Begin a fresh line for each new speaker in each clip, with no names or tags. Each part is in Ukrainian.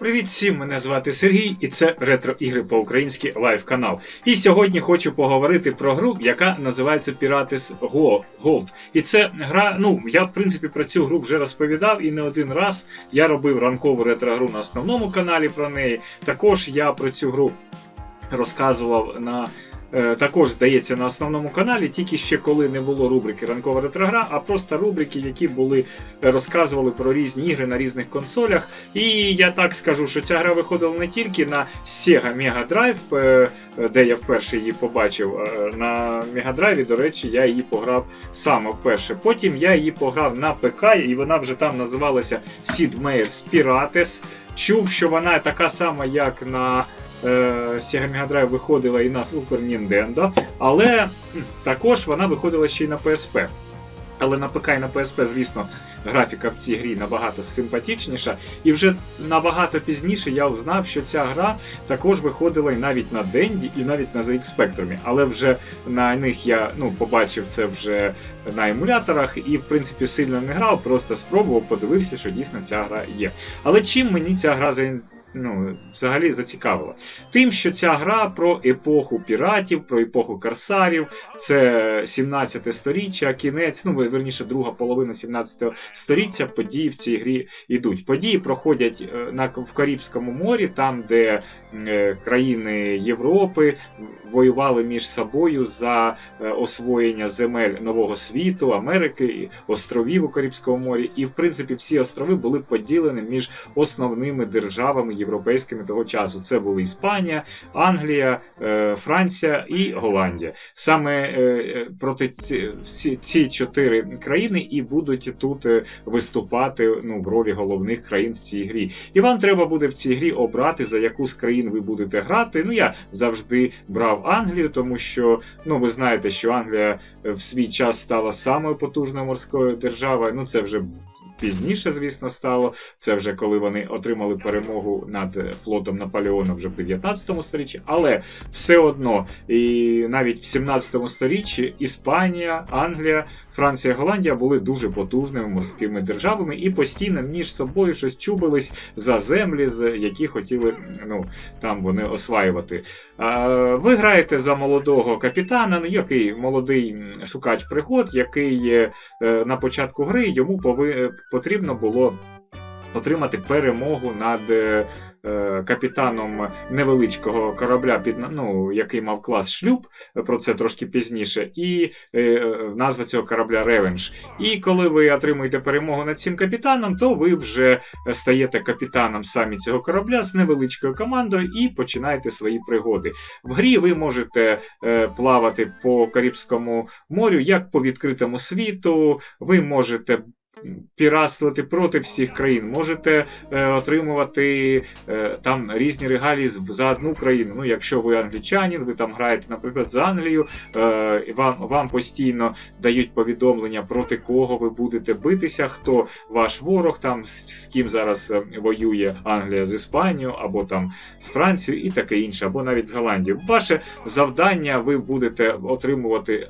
Привіт всім! Мене звати Сергій, і це ретро ігри по-українськи лайв канал. І сьогодні хочу поговорити про гру, яка називається Pirates Go- Gold. І це гра. Ну я в принципі про цю гру вже розповідав і не один раз. Я робив ранкову ретро-гру на основному каналі про неї. Також я про цю гру розказував на. Е, Також здається на основному каналі, тільки ще коли не було рубрики Ранкова ретрогра, а просто рубрики, які були е, розказували про різні ігри на різних консолях. І я так скажу, що ця гра виходила не тільки на Sega Mega Drive, е, де я вперше її побачив. На Mega Drive, до речі, я її пограв саме вперше. Потім я її пограв на ПК, і вона вже там називалася Sid Meier's Pirates. Чув, що вона така сама, як на Sega Mega Drive виходила і на Super Nintendo, але також вона виходила ще й на PSP. Але на ПК і на PSP, звісно, графіка в цій грі набагато симпатичніша. І вже набагато пізніше я узнав, що ця гра також виходила і навіть на Денді, і навіть на ZX Spectrum. Але вже на них я ну, побачив це вже на емуляторах і, в принципі, сильно не грав, просто спробував, подивився, що дійсно ця гра є. Але чим мені ця гра за ну, взагалі зацікавила? Тим, що ця гра про епоху піратів, про епоху корсарів, це 17 сторіччя, кінець, ну верніше, друга половина 17 століття. Події в цій грі йдуть. Події проходять е, на в Карибському морі, там, де е, країни Європи воювали між собою за е, освоєння земель Нового світу, Америки, островів у Карибському морі. І в принципі всі острови були поділені між основними державами європейськими того часу. Це були Іспанія, Англія, е, Франція і Голландія. Саме е, е, проти ці, ці чотири країни і будуть тут виступати ну, в ролі головних країн в цій грі. І вам треба буде в цій грі обрати, за яку з країн ви будете грати. Ну, я завжди брав Англію, тому що ну, ви знаєте, що Англія в свій час стала самою потужною морською державою. Ну, це вже. Пізніше, звісно, стало. Це вже коли вони отримали перемогу над е, флотом Наполеона вже в 19 сторіччі. Але все одно, і навіть в 17 сторіччі Іспанія, Англія, Франція, Голландія були дуже потужними морськими державами і постійно між собою щось чубились за землі, з які хотіли ну, там вони осваювати. Ви граєте за молодого капітана, ну який молодий шукач пригод, який е, на початку гри йому пови... потрібно було. Отримати перемогу над е, е, капітаном невеличкого корабля, під ну, який мав клас шлюб, про це трошки пізніше, і е, е, назва цього корабля Ревенж. І коли ви отримуєте перемогу над цим капітаном, то ви вже стаєте капітаном самі цього корабля з невеличкою командою і починаєте свої пригоди. В грі ви можете е, плавати по Карибському морю як по відкритому світу, ви можете. Піратствувати проти всіх країн, можете е, отримувати е, там різні регалії за одну країну. Ну, якщо ви англічанин, ви там граєте, наприклад, за Англію, е, і вам, вам постійно дають повідомлення, проти кого ви будете битися, хто ваш ворог, там з, з ким зараз е, воює Англія з Іспанією, або там з Францією і таке інше, або навіть з Голландією. Ваше завдання ви будете отримувати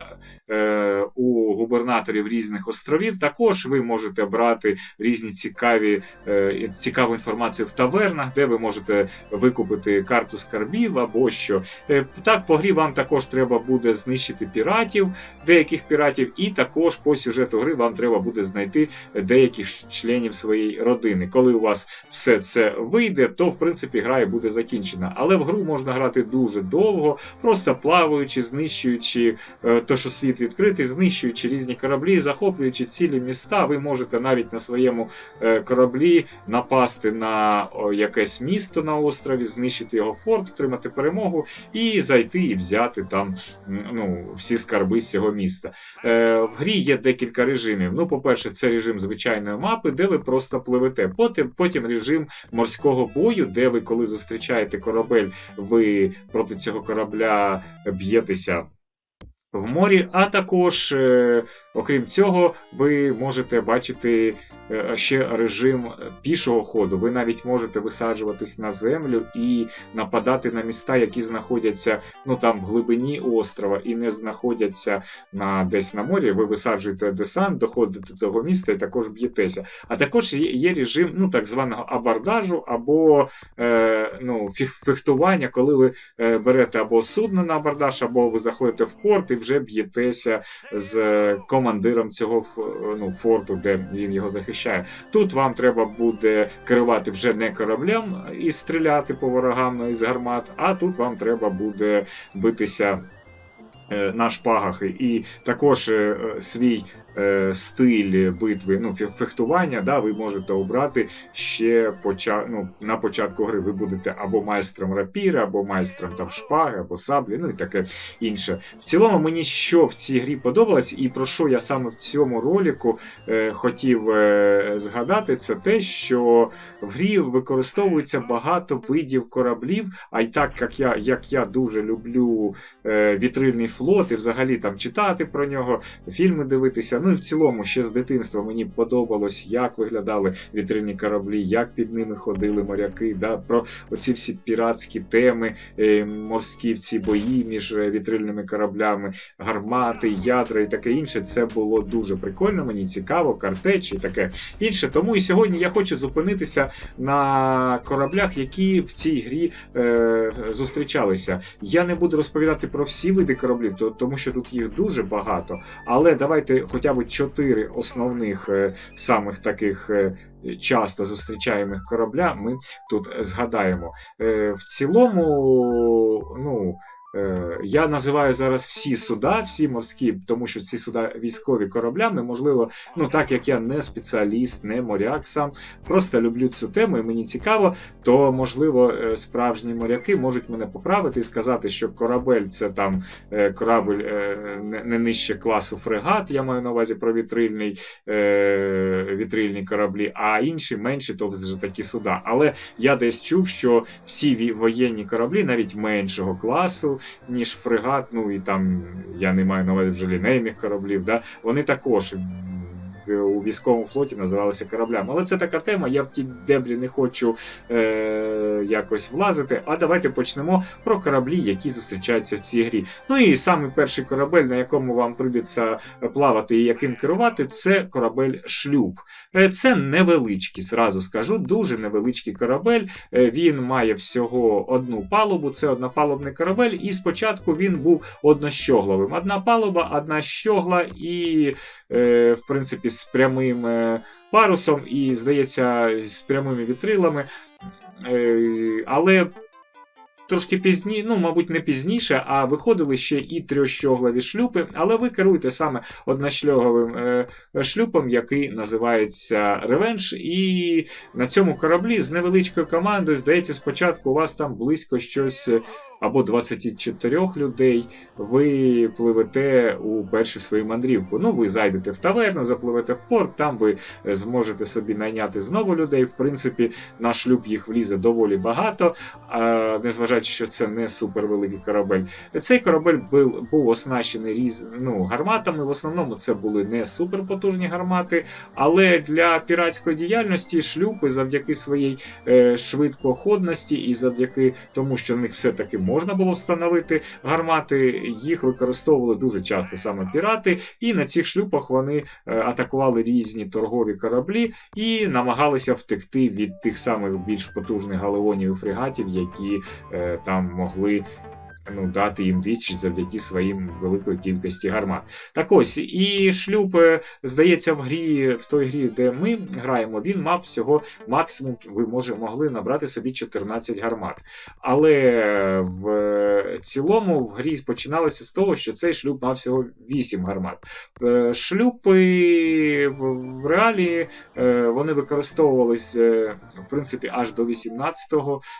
е, у губернаторів різних островів. Також ви можете брати різні цікаві, е, цікаву інформацію в тавернах, де ви можете викупити карту скарбів або що. Е, так, по грі вам також треба буде знищити піратів, деяких піратів, і також по сюжету гри вам треба буде знайти деяких членів своєї родини. Коли у вас все це вийде, то в принципі гра і буде закінчена. Але в гру можна грати дуже довго, просто плаваючи, знищуючи е, то, що світ відкритий, знищуючи різні кораблі, захоплюючи цілі міста. Ви можете навіть на своєму е, кораблі напасти на якесь місто на острові, знищити його форт, отримати перемогу і зайти і взяти там ну, всі скарби з цього міста. Е, в грі є декілька режимів. Ну, по-перше, це режим звичайної мапи, де ви просто пливете. Потім, потім режим морського бою, де ви, коли зустрічаєте корабель, ви проти цього корабля б'єтеся. В морі, а також, е, окрім цього, ви можете бачити е, ще режим пішого ходу. Ви навіть можете висаджуватись на землю і нападати на міста, які знаходяться ну там в глибині острова і не знаходяться на десь на морі. Ви висаджуєте десант, доходите до того міста і також б'єтеся. А також є, є режим ну так званого абордажу або е, ну, фехтування, коли ви е, берете або судно на абордаж, або ви заходите в порт і вже б'єтеся з е, командиром цього ф- ну, форту, де він його захищає. Тут вам треба буде керувати вже не кораблем і стріляти по ворогам із гармат, а тут вам треба буде битися. е, На шпагах і також е, е, свій е, стиль битви, ну фе- фехтування, да, ви можете обрати ще поча... ну, на початку гри. Ви будете або майстром рапіри, або майстром там шпаги, або саблі, ну і таке інше. В цілому мені що в цій грі подобалось, і про що я саме в цьому ролику е, хотів е, згадати, це те, що в грі використовується багато видів кораблів. А й так як я, як я дуже люблю е, вітрильний флот, і взагалі там читати про нього, фільми дивитися. Ну і в цілому ще з дитинства мені подобалось, як виглядали вітрильні кораблі, як під ними ходили моряки. Да, про оці всі піратські теми, е, морські ці бої між е, вітрильними кораблями, гармати, ядра і таке інше. Це було дуже прикольно, мені цікаво, картеч і таке інше. Тому і сьогодні я хочу зупинитися на кораблях, які в цій грі е, зустрічалися. Я не буду розповідати про всі види кораблів, то, тому що тут їх дуже багато. Але давайте хоча б чотири основних е, самих таких е, часто зустрічаємих корабля ми тут згадаємо. Е, в цілому, ну. Е, Я називаю зараз всі суда, всі морські, тому що ці суда військові кораблями. Можливо, ну так як я не спеціаліст, не моряк сам, просто люблю цю тему і мені цікаво, то можливо е, справжні моряки можуть мене поправити і сказати, що корабель це там е, корабель не- нижче класу фрегат. Я маю на увазі про вітрильний вітрильні кораблі, а інші менші, тобто вже такі суда. Але я десь чув, що всі воєнні кораблі, навіть меншого класу, ніж фрегат, ну і там я не маю на увазі вже лінейних кораблів, да, вони також. В- У військовому флоті називалися кораблями. Але це така тема, я в ті дебрі не хочу е, якось влазити. А давайте почнемо про кораблі, які зустрічаються в цій грі. Ну і самий перший корабель, на якому вам прийдеться плавати і яким керувати, це корабель шлюб. Е, Це невеличкий, зразу скажу, дуже невеличкий корабель. Е, Він має всього одну палубу, це однопалубний корабель, і спочатку він був однощогловим. Одна палуба, одна щогла, і, е, в принципі, з прямим е, парусом, і, здається, з прямими вітрилами. Е, Але трошки пізніше, ну, мабуть, не пізніше, а виходили ще і трьощоглові шлюпи, але ви керуєте саме одношльоговим е, шлюпом, який називається Ревенш. І на цьому кораблі з невеличкою командою, здається, спочатку у вас там близько щось. е, Або 24 людей, ви пливете у першу свою мандрівку. Ну, ви зайдете в таверну, запливете в порт, там ви зможете собі найняти знову людей. В принципі, на шлюб їх влізе доволі багато, а, незважаючи, що це не супервеликий корабель. Цей корабель був, був оснащений різ, ну, гарматами. В основному це були не суперпотужні гармати, але для піратської діяльності шлюпи завдяки своїй е, швидкоходності і завдяки тому, що в них все-таки можна було встановити гармати, їх використовували дуже часто саме пірати, і на цих шлюпах вони е, атакували різні торгові кораблі і намагалися втекти від тих самих більш потужних галеонів і фрегатів, які е, там могли. Ну, дати їм відсіч завдяки своїм великої кількості гармат. Так ось, і шлюб, е, здається, в грі, в той грі, де ми граємо, він мав всього максимум, ви може, могли набрати собі 14 гармат. Але в цілому в грі починалося з того, що цей шлюб мав всього 8 гармат. Е, Шлюпи в, в реалі е, вони використовувались е, в принципі аж до 18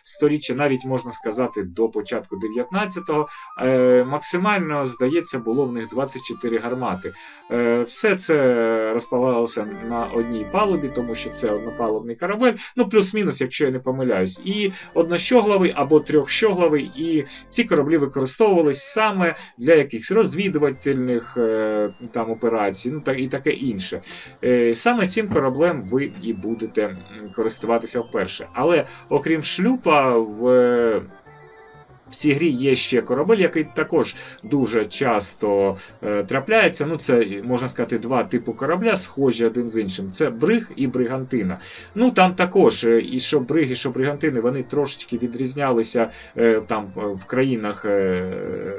століття, навіть можна сказати до початку 19 19-го. Е, максимально, здається, було в них 24 гармати. Е, все це розпалалося на одній палубі, тому що це однопалубний корабель, ну плюс-мінус, якщо я не помиляюсь, і однощоглавий або трьохщоглавий, і ці кораблі використовувались саме для якихось розвідувальних е, там операцій, ну так і таке інше. Саме цим кораблем ви і будете користуватися вперше. Але окрім шлюпа, в. В цій грі є ще корабель, який також дуже часто е, трапляється. Ну, це можна сказати, два типу корабля, схожі один з іншим. Це бриг і бригантина. Ну там також е, і що бриги, що бригантини, вони трошечки відрізнялися е, там е, в країнах е,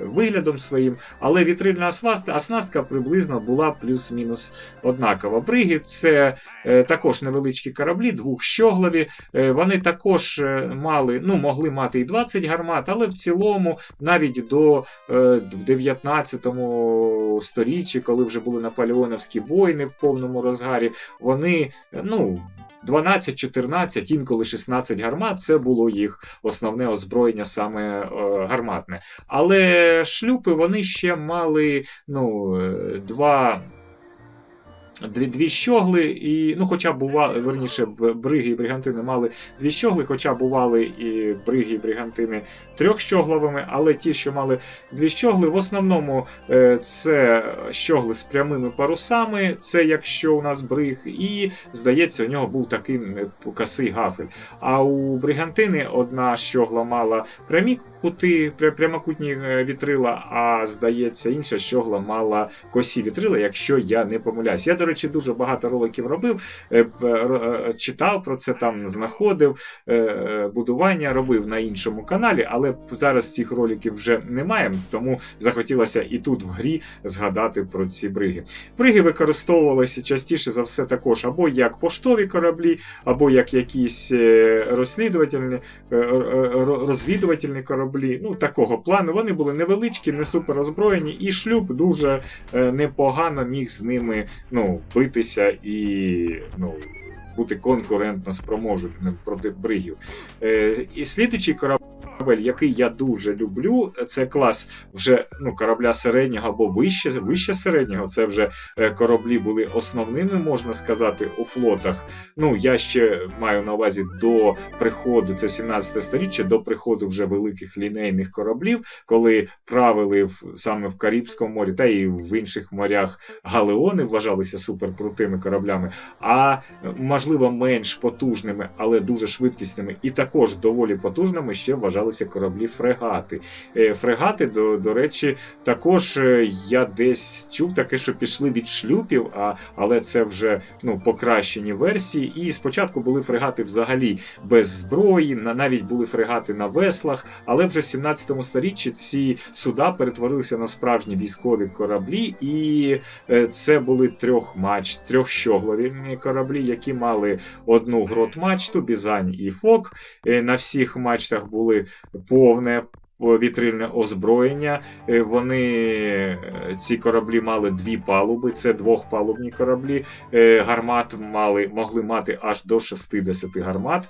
виглядом своїм, але вітрильна оснастка, оснастка приблизно була плюс-мінус однакова. Бриги це е, також невеличкі кораблі, двохщоглаві. Е, вони також е, мали, ну, могли мати і 20 гармат, але в цілому, навіть до е, 19 сторіччі, коли вже були наполеоновські війни в повному розгарі, вони ну. 12, 14, інколи 16 гармат це було їх основне озброєння саме е, гарматне. Але шлюпи вони ще мали ну, е, два. Дві, дві щогли, і, ну, хоча бували, верніше, бриги і бригантини мали дві щогли, хоча бували і бриги і бригантини трьохщогловими, але ті, що мали дві щогли, в основному е, це щогли з прямими парусами, це якщо у нас бриг, і здається, у нього був такий е, косий гафель. А у бригантини одна щогла мала прямі кути, прямокутні е, вітрила, а здається, інша щогла мала косі вітрила, якщо я не помиляюсь. Я, до речі, дуже багато роликів робив, е, е, читав про це, там знаходив будування, робив на іншому каналі, але зараз цих роликів вже немає, тому захотілося і тут в грі згадати про ці бриги. Бриги використовувалися частіше за все також або як поштові кораблі, або як якісь е, розслідувальні, е, е, ро- розвідувальні кораблі. Ну, такого плану. Вони були невеличкі, не супер озброєні, і шлюб дуже е, непогано міг з ними ну, битися і ну, бути конкурентно спроможним проти бригів. Е, і слідуючий корабель. Який я дуже люблю, це клас вже ну, корабля середнього або вище, вище середнього. Це вже е, кораблі були основними, можна сказати, у флотах. Ну, я ще маю на увазі до приходу, це 17 сторіччя, до приходу вже великих лінейних кораблів, коли правили в, саме в Карибському морі та і в інших морях галеони вважалися суперкрутими кораблями, а можливо менш потужними, але дуже швидкісними, і також доволі потужними ще вважалися кораблі фрегати. Е, Фрегати, до, до речі, також е, я десь чув таке, що пішли від шлюпів, а, але це вже ну, покращені версії. І спочатку були фрегати взагалі без зброї, навіть були фрегати на веслах, але вже в 17 сторіччі ці суда перетворилися на справжні військові кораблі, і е, це були трьохмач, трьохщоглові кораблі, які мали одну грот-мачту, Бізань і Фок. На всіх мачтах були повне. Вітрильне озброєння. Е, Вони е, ці кораблі мали дві палуби, це двохпалубні кораблі. Е, Гармат мали, могли мати аж до 60 гармат.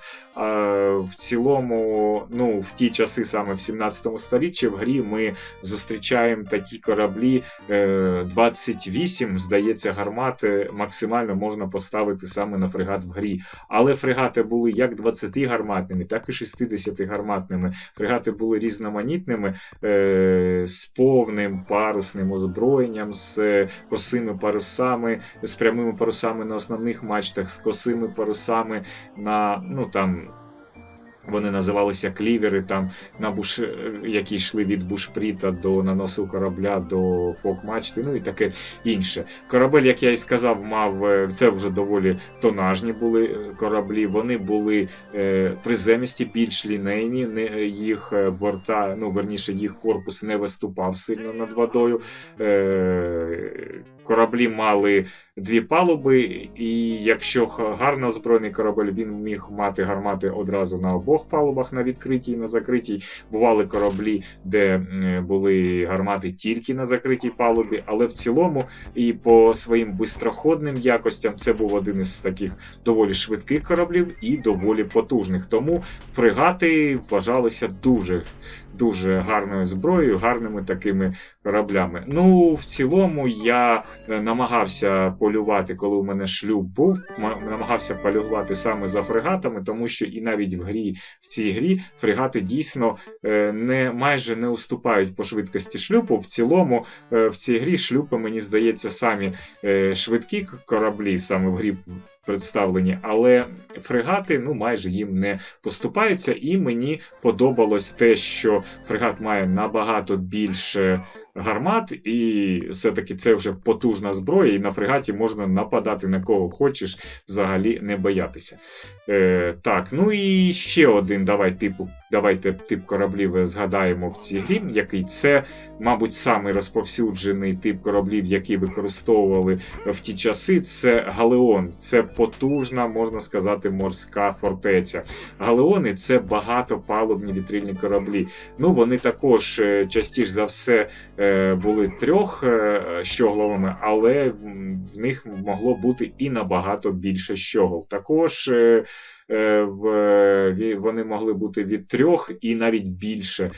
В цілому, ну, в ті часи, саме в 17 сторіччі, в грі ми зустрічаємо такі кораблі е, 28, здається, гармат максимально можна поставити саме на фрегат в грі. Але фрегати були як 20 гарматними, так і 60 гарматними. Фрегати були різноманітними е, з повним парусним озброєнням, з е, косими парусами, з прямими парусами на основних мачтах, з косими парусами на ну там. Вони називалися клівери, там на буш, е, які йшли від бушпріта до наносу корабля до фок-мачти, ну і таке інше. Корабель, як я і сказав, мав е, це вже доволі тонажні були е, кораблі. Вони були е, приземисті, більш лінейні. Не їх борта, ну верніше, їх корпус не виступав сильно над водою. Е, кораблі мали дві палуби, і якщо гарно озброєний корабель, він міг мати гармати одразу на обох палубах, на відкритій і на закритій. Бували кораблі, де були гармати тільки на закритій палубі, але в цілому і по своїм бистроходним якостям це був один із таких доволі швидких кораблів і доволі потужних. Тому фрегати вважалися дуже дуже гарною зброєю, гарними такими кораблями. Ну, в цілому, я е, намагався полювати, коли у мене шлюб був. Намагався полювати саме за фрегатами, тому що і навіть в грі в цій грі фрегати дійсно е, не майже не уступають по швидкості шлюпу. В цілому е, в цій грі шлюпи, мені здається, самі швидкі кораблі, саме в грі представлені, але фрегати ну майже їм не поступаються. І мені подобалось те, що фрегат має набагато більше. Гармат, і все-таки це вже потужна зброя, і на фрегаті можна нападати на кого хочеш, взагалі не боятися. Е, так, ну і ще один давай типу, давайте тип кораблів згадаємо в цій грі, який це, мабуть, самий розповсюджений тип кораблів, які використовували в ті часи. Це Галеон. Це потужна, можна сказати, морська фортеця. Галеони це багатопалубні вітрильні кораблі. Ну, вони також е, частіше за все е, були трьох е, щогловими, але в них могло бути і набагато більше щогол. Також е, е, вони могли бути від трьох і навіть більше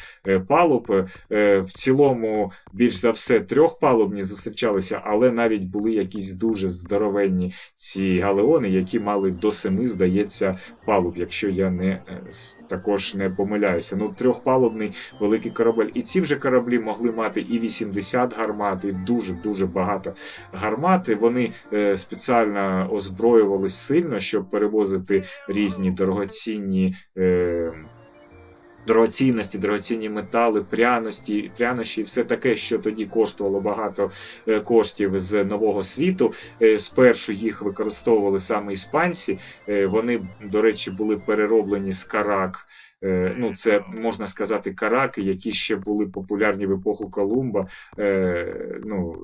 палуб. В цілому, більш за все, трьохпалубні зустрічалися, але навіть були якісь дуже здоровенні ці галеони, які мали до семи, здається, палуб, якщо я не також не помиляюся. Ну, трьохпалубний великий корабель. І ці вже кораблі могли мати і 80 гармат, і дуже дуже багато гармат. Вони е, спеціально озброювались сильно, щоб перевозити різні дорогоцінні. Е, Дорогоцінності, дорогоцінні метали, пряності, прянощі, все таке, що тоді коштувало багато е, коштів з нового світу. Е, Спершу їх використовували саме іспанці. Е, Вони, до речі, були перероблені з карак. Е, Ну, це можна сказати, караки, які ще були популярні в епоху Колумба. Е, Ну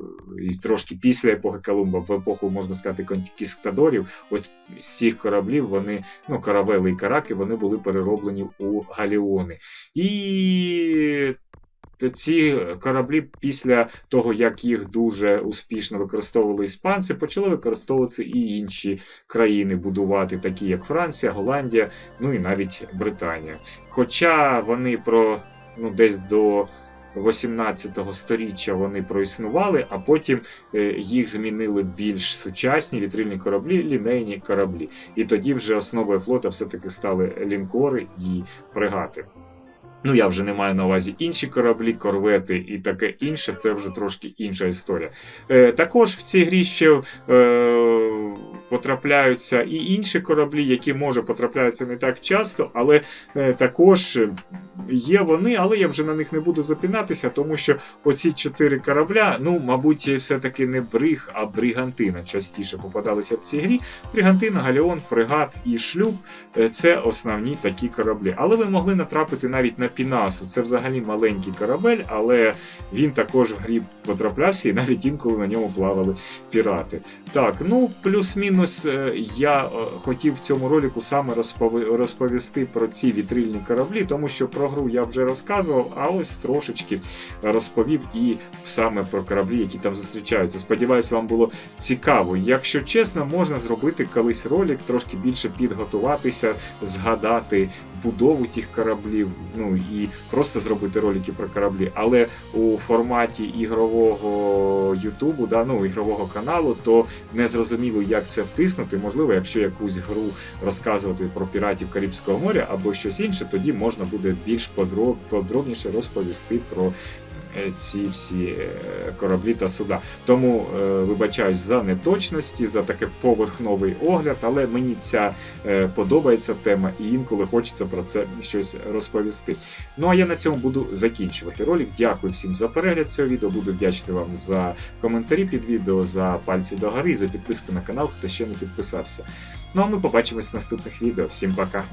і трошки після епохи Колумба, в епоху можна сказати конкістадорів. Ось з цих кораблів вони, ну, каравели і караки, вони були перероблені у галіони. І ці кораблі після того, як їх дуже успішно використовували іспанці, почали використовуватися і інші країни будувати, такі як Франція, Голландія, ну і навіть Британія. Хоча вони про ну, десь до 18 сторіччя вони проіснували, а потім е, їх змінили більш сучасні вітрильні кораблі, лінейні кораблі. І тоді вже основою флота все-таки стали лінкори і фрегати. Ну, я вже не маю на увазі інші кораблі, корвети і таке інше, це вже трошки інша історія. Е, також в цій грі ще е, потрапляються і інші кораблі, які може потрапляються не так часто, але е, також є вони, але я вже на них не буду запінатися, тому що оці чотири корабля, ну, мабуть, все-таки не бриг, а бригантина частіше попадалися в цій грі. Бригантина, галеон, фрегат і шлюб е, це основні такі кораблі. Але ви могли натрапити навіть на Пінасу. Це взагалі маленький корабель, але він також в грі потраплявся, і навіть інколи на ньому плавали пірати. Так, ну плюс-мінус е, я е, хотів в цьому ролику саме розповісти про ці вітрильні кораблі, тому що про гру я вже розказував, а ось трошечки розповів і саме про кораблі, які там зустрічаються. Сподіваюсь, вам було цікаво. Якщо чесно, можна зробити колись ролик, трошки більше підготуватися, згадати будову тих кораблів, ну і просто зробити ролики про кораблі. Але у форматі ігрового Ютубу, да, ну, ігрового каналу, то не зрозуміло, як це втиснути. Можливо, якщо якусь гру розказувати про піратів Карибського моря або щось інше, тоді можна буде більш подробніше розповісти про. Е, Ці всі е, кораблі та суда. Тому е, вибачаюсь за неточності, за таке поверхновий огляд, але мені ця подобається тема, і інколи хочеться про це щось розповісти. Ну а я на цьому буду закінчувати ролик. Дякую всім за перегляд цього відео. Буду вдячний вам за коментарі під відео, за пальці догори, за підписку на канал, хто ще не підписався. Ну а ми побачимось в наступних відео. Всім пока!